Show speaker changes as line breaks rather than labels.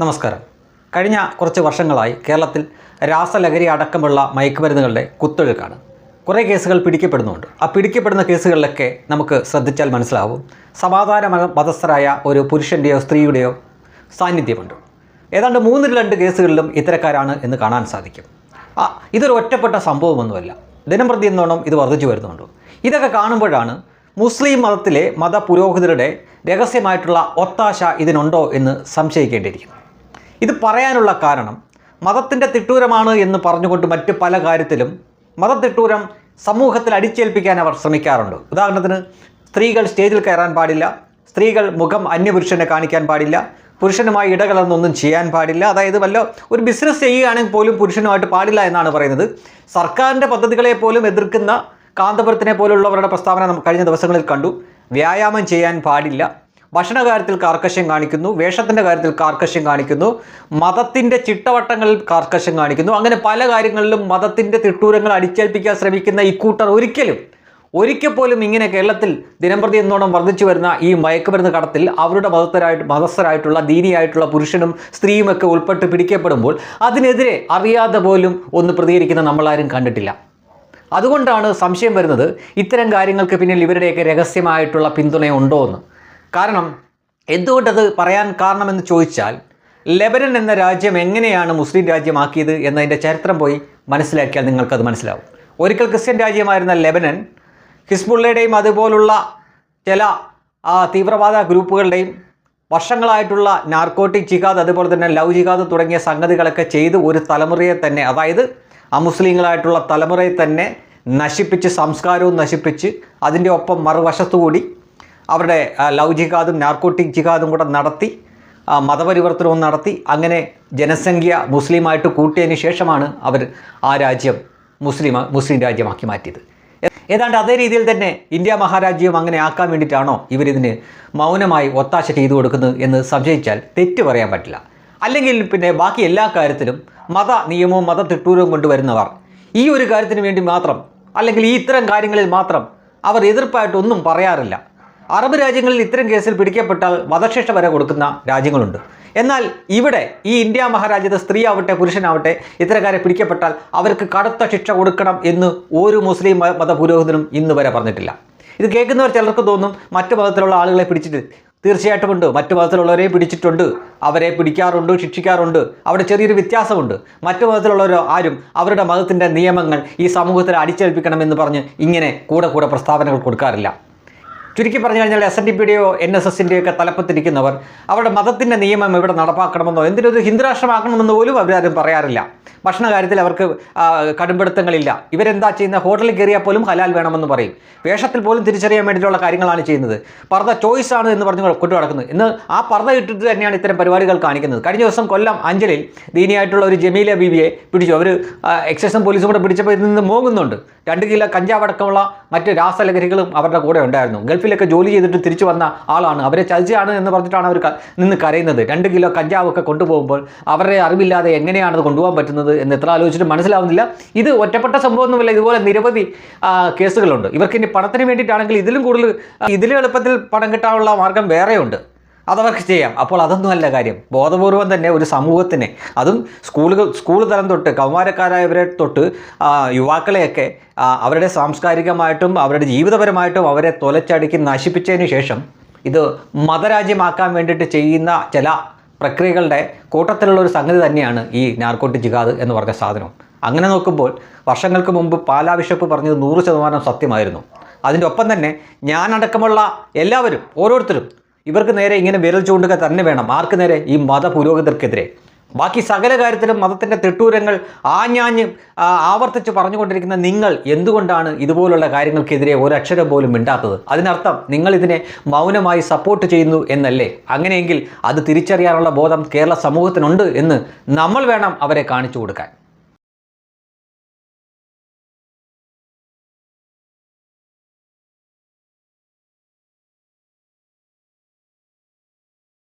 നമസ്കാരം. കഴിഞ്ഞ കുറച്ച് വർഷങ്ങളായി കേരളത്തിൽ രാസലഹരി അടക്കമുള്ള മയക്കുമരുന്നുകളുടെ കുത്തൊഴുക്കാണ്. കുറേ കേസുകൾ പിടിക്കപ്പെടുന്നുണ്ട്. ആ പിടിക്കപ്പെടുന്ന കേസുകളിലൊക്കെ നമുക്ക് ശ്രദ്ധിച്ചാൽ മനസ്സിലാവും. സമാധാന മതസ്ഥരായ ഒരു പുരുഷന്റെയോ സ്ത്രീയുടെയോ സാന്നിധ്യമുണ്ട്. ഏതാണ്ട് മൂന്നിൽ രണ്ട് കേസുകളിലും ഇത്തരക്കാരാണ് എന്ന് കാണാൻ സാധിക്കും. ആ ഇതൊരു ഒറ്റപ്പെട്ട സംഭവമൊന്നുമല്ല. ദിനംപ്രതി എന്നോണം ഇത് വർദ്ധിച്ചു വരുന്നുണ്ട്. ഇതൊക്കെ കാണുമ്പോഴാണ് മുസ്ലിം മതത്തിലെ മതപുരോഹിതരുടെ രഹസ്യമായിട്ടുള്ള ഒത്താശ ഇതിനുണ്ടോ എന്ന് സംശയിക്കേണ്ടിയിരിക്കുന്നു ഇത് പറയാനുള്ള കാരണം മതത്തിന്റെ തിട്ടൂരമാണ് എന്ന് പറഞ്ഞുകൊണ്ട് മറ്റ് പല കാര്യത്തിലും മതത്തിട്ടൂരം സമൂഹത്തിൽ അടിച്ചേൽപ്പിക്കാൻ അവർ ശ്രമിക്കാറുണ്ട്. ഉദാഹരണത്തിന് സ്ത്രീകൾ സ്റ്റേജിൽ കയറാൻ പാടില്ല സ്ത്രീകൾ മുഖം അന്യപുരുഷനെ കാണിക്കാൻ പാടില്ല പുരുഷനുമായി ഇടകലർന്നൊന്നും ചെയ്യാൻ പാടില്ല അതായത് വല്ല ഒരു ബിസിനസ് ചെയ്യുകയാണെങ്കിൽ പോലും പുരുഷനുമായിട്ട് പാടില്ല എന്നാണ് പറയുന്നത്. സർക്കാരിന്റെ പദ്ധതികളെ പോലും എതിർക്കുന്ന കാന്തപുരത്തിനെ പോലുള്ളവരുടെ പ്രസ്താവന കഴിഞ്ഞ ദിവസങ്ങളിൽ കണ്ടു. വ്യായാമം ചെയ്യാൻ പാടില്ല ഭക്ഷണ കാര്യത്തിൽ കാർക്കശ്യം കാണിക്കുന്നു വേഷത്തിന്റെ കാര്യത്തിൽ കാർക്കശ്യം കാണിക്കുന്നു മതത്തിന്റെ ചിട്ടവട്ടങ്ങളിൽ കാർക്കശ്യം കാണിക്കുന്നു. അങ്ങനെ പല കാര്യങ്ങളിലും മതത്തിന്റെ തിട്ടൂരങ്ങൾ അടിച്ചേൽപ്പിക്കാൻ ശ്രമിക്കുന്ന ഇക്കൂട്ടർ ഒരിക്കലും ഒരിക്കൽ പോലും ഇങ്ങനെ കേരളത്തിൽ ദിനംപ്രതി എന്നോണം വർദ്ധിച്ചു വരുന്ന ഈ മയക്കുമരുന്ന് കടത്തിൽ അവരുടെ മതസ്ഥരായിട്ട് മതസ്ഥരായിട്ടുള്ള ദീനിയായിട്ടുള്ള പുരുഷനും സ്ത്രീയുമൊക്കെ ഉൾപ്പെട്ട് പിടിക്കപ്പെടുമ്പോൾ അതിനെതിരെ അറിയാതെ പോലും ഒന്ന് പ്രതികരിക്കുന്ന നമ്മളാരും കണ്ടിട്ടില്ല. അതുകൊണ്ടാണ് സംശയം വരുന്നത് ഇത്തരം കാര്യങ്ങൾക്ക് പിന്നിൽ ഇവരുടെയൊക്കെ രഹസ്യമായിട്ടുള്ള പിന്തുണയുണ്ടോ എന്ന് കാരണം എന്തുകൊണ്ടത് പറയാൻ കാരണമെന്ന് ചോദിച്ചാൽ ലെബനൻ എന്ന രാജ്യം എങ്ങനെയാണ് മുസ്ലിം രാജ്യമാക്കിയത് എന്നതിന്റെ ചരിത്രം പോയി മനസ്സിലാക്കിയാൽ നിങ്ങൾക്കത് മനസ്സിലാവും. ഒരിക്കൽ ക്രിസ്ത്യൻ രാജ്യമായിരുന്ന ലെബനൻ ഹിസ്ബുള്ളയുടെയും അതുപോലുള്ള ചില തീവ്രവാദ ഗ്രൂപ്പുകളുടെയും വർഷങ്ങളായിട്ടുള്ള നാർക്കോട്ടിക് ജിഹാദ് അതുപോലെ തന്നെ ലവ് ജിഹാദ് തുടങ്ങിയ സംഗതികളൊക്കെ ചെയ്ത് ഒരു തലമുറയെ തന്നെ അതായത് അമുസ്ലിങ്ങളായിട്ടുള്ള തലമുറയെ തന്നെ നശിപ്പിച്ച് സംസ്കാരവും നശിപ്പിച്ച് അതിന്റെ ഒപ്പം മറുവശത്തുകൂടി അവരുടെ ലവ് ജിഹാദും നാർക്കോട്ടിക് ജിഹാദും കൂടെ നടത്തി മതപരിവർത്തനവും നടത്തി. അങ്ങനെ ജനസംഖ്യ മുസ്ലിമായിട്ട് കൂട്ടിയതിന് ശേഷമാണ് അവർ ആ രാജ്യം മുസ്ലിം മുസ്ലിം രാജ്യമാക്കി മാറ്റിയത്. ഏതാണ്ട് അതേ രീതിയിൽ തന്നെ ഇന്ത്യ മഹാരാജ്യം അങ്ങനെ ആക്കാൻ വേണ്ടിയിട്ടാണോ ഇവരിതിന് മൗനമായി ഒത്താശ ചെയ്തു കൊടുക്കുന്നത് എന്ന് സംശയിച്ചാൽ തെറ്റ് പറയാൻ പറ്റില്ല. അല്ലെങ്കിൽ പിന്നെ ബാക്കി എല്ലാ കാര്യത്തിലും മത നിയമവും മത തിട്ടൂരവും കൊണ്ടുവരുന്നവർ ഈ ഒരു കാര്യത്തിന് വേണ്ടി മാത്രം അല്ലെങ്കിൽ ഈ ഇത്തരം കാര്യങ്ങളിൽ മാത്രം അവർ എതിർപ്പായിട്ടൊന്നും പറയാറില്ല. അറബ് രാജ്യങ്ങളിൽ ഇത്തരം കേസിൽ പിടിക്കപ്പെട്ടാൽ വധശിക്ഷ വരെ കൊടുക്കുന്ന രാജ്യങ്ങളുണ്ട്. എന്നാൽ ഇവിടെ ഈ ഇന്ത്യ മഹാരാജ്യത്തെ സ്ത്രീ ആവട്ടെ പുരുഷനാവട്ടെ ഇത്തരക്കാരെ പിടിക്കപ്പെട്ടാൽ അവർക്ക് കടുത്ത ശിക്ഷ കൊടുക്കണം എന്ന് ഒരു മുസ്ലിം മത- മതപുരോഹിതനും ഇന്ന് വരെ പറഞ്ഞിട്ടില്ല. ഇത് കേൾക്കുന്നവർ ചിലർക്ക് തോന്നും മറ്റു മതത്തിലുള്ള ആളുകളെ പിടിച്ചിട്ട് തീർച്ചയായിട്ടും ഉണ്ട്. മറ്റു മതത്തിലുള്ളവരെ പിടിച്ചിട്ടുണ്ട്. അവരെ പിടിക്കാറുണ്ട് ശിക്ഷിക്കാറുണ്ട്. അവിടെ ചെറിയൊരു വ്യത്യാസമുണ്ട്. മറ്റു മതത്തിലുള്ളവരോ ആരും അവരുടെ മതത്തിന്റെ നിയമങ്ങൾ ഈ സമൂഹത്തിൽ അടിച്ചേൽപ്പിക്കണമെന്ന് പറഞ്ഞ് ഇങ്ങനെ കൂടെ കൂടെ പ്രസ്താവനകൾ കൊടുക്കാറില്ല. ചുരുക്കി പറഞ്ഞു കഴിഞ്ഞാൽ എസ് എൻ ഡി പിയുടെയോ എൻ എസ് എസിന്റെയോ ഒക്കെ തലപ്പത്തിരിക്കുന്നവർ അവരുടെ മതത്തിന്റെ നിയമം ഇവിടെ നടപ്പാക്കണമെന്നോ എന്തിനൊരു ഹിന്ദുരാഷ്ട്രമാക്കണമെന്നോ പോലും അവരാരും പറയാറില്ല. ഭക്ഷണ കാര്യത്തിൽ അവർക്ക് കടുംപിടുത്തങ്ങളില്ല. ഇവരെന്താ ചെയ്യുന്ന? ഹോട്ടലിൽ കയറിയാൽ പോലും ഹലാൽ വേണമെന്ന് പറയും. വേഷത്തിൽ പോലും തിരിച്ചറിയാൻ വേണ്ടിയിട്ടുള്ള കാര്യങ്ങളാണ് ചെയ്യുന്നത്. പർദ്ദ ചോയ്സ് ആണ് എന്ന് പറഞ്ഞ് കൊണ്ടു നടക്കുന്നത് ഇന്ന് ആ പർദ്ദ ഇട്ടിട്ട് തന്നെയാണ് ഇത്തരം പരിപാടികൾ കാണിക്കുന്നത്. കഴിഞ്ഞ ദിവസം കൊല്ലം അഞ്ചലിൽ ദീനിയായിട്ടുള്ള ഒരു ജമീല ബീബിയെ പിടിച്ചു. അവർ എക്സൈസും പോലീസും കൂടെ പിടിച്ചപ്പോൾ ഇതിൽ നിന്ന് മോങ്ങുന്നുണ്ട്. രണ്ട് കിലോ കഞ്ചാവടക്കമുള്ള മറ്റ് രാസലഹരികളും അവരുടെ കൂടെ ഉണ്ടായിരുന്നു. ഗൾഫിലൊക്കെ ജോലി ചെയ്തിട്ട് തിരിച്ചു വന്ന ആളാണ്. അവരെ ചതിച്ചാണ് എന്ന് പറഞ്ഞിട്ടാണ് അവർ നിന്ന് കരയുന്നത്. രണ്ട് കിലോ കഞ്ചാവൊക്കെ കൊണ്ടുപോകുമ്പോൾ അവരുടെ അറിവില്ലാതെ എങ്ങനെയാണ് അത് കൊണ്ടുപോകാൻ പറ്റുന്നത്? എന്ന് എത്ര ആലോചിച്ചിട്ട് മനസ്സിലാവുന്നില്ല. ഇത് ഒറ്റപ്പെട്ട സംഭവമൊന്നുമല്ല ഇതുപോലെ നിരവധി കേസുകളുണ്ട്. ഇവർക്ക് ഇനി പണത്തിന് വേണ്ടിയിട്ടാണെങ്കിൽ ഇതിലും കൂടുതൽ ഇതിലും എളുപ്പത്തിൽ പണം കിട്ടാനുള്ള മാർഗം വേറെയുണ്ട്. അതവർക്ക് ചെയ്യാം. അപ്പോൾ അതൊന്നും അല്ല കാര്യം. ബോധപൂർവം തന്നെ ഒരു സമൂഹത്തിനെ അതും സ്കൂളുകൾ സ്കൂൾ തലം തൊട്ട് കൗമാരക്കാരായവരെ തൊട്ട് യുവാക്കളെയൊക്കെ അവരുടെ സാംസ്കാരികമായിട്ടും അവരുടെ ജീവിതപരമായിട്ടും അവരെ തൊലച്ചടുക്കി നശിപ്പിച്ചതിന് ശേഷം ഇത് മതരാജ്യമാക്കാൻ വേണ്ടിയിട്ട് ചെയ്യുന്ന ചില പ്രക്രിയകളുടെ കൂട്ടത്തിലുള്ള ഒരു സംഗതി തന്നെയാണ് ഈ നാർക്കോട്ടിക് ജിഹാദ് എന്ന് പറഞ്ഞ സാധനം അങ്ങനെ നോക്കുമ്പോൾ വർഷങ്ങൾക്ക് മുമ്പ് പാലാ ബിഷപ്പ് പറഞ്ഞത് നൂറ് ശതമാനം സത്യമായിരുന്നു. അതിന്റെ ഒപ്പം തന്നെ ഞാനടക്കമുള്ള എല്ലാവരും ഓരോരുത്തരും ഇവർക്ക് നേരെ ഇങ്ങനെ വിരൽ ചൂണ്ടുക തന്നെ വേണം. ആർക്ക് നേരെ? ഈ മത പുരോഹിതർക്കെതിരെ ബാക്കി സകല കാര്യത്തിലും മതത്തിന്റെ തിട്ടൂരങ്ങൾ ആഞ്ഞാഞ്ഞ് ആവർത്തിച്ച് പറഞ്ഞുകൊണ്ടിരിക്കുന്ന നിങ്ങൾ എന്തുകൊണ്ടാണ് ഇതുപോലുള്ള കാര്യങ്ങൾക്കെതിരെ ഒരക്ഷരം പോലും മിണ്ടാത്തത്? അതിനർത്ഥം നിങ്ങൾ ഇതിനെ മൗനമായി സപ്പോർട്ട് ചെയ്യുന്നു എന്നല്ലേ? അങ്ങനെയെങ്കിൽ അത് തിരിച്ചറിയാനുള്ള ബോധം കേരള സമൂഹത്തിനുണ്ട് എന്ന് നമ്മൾ വേണം അവരെ കാണിച്ചു കൊടുക്കാൻ.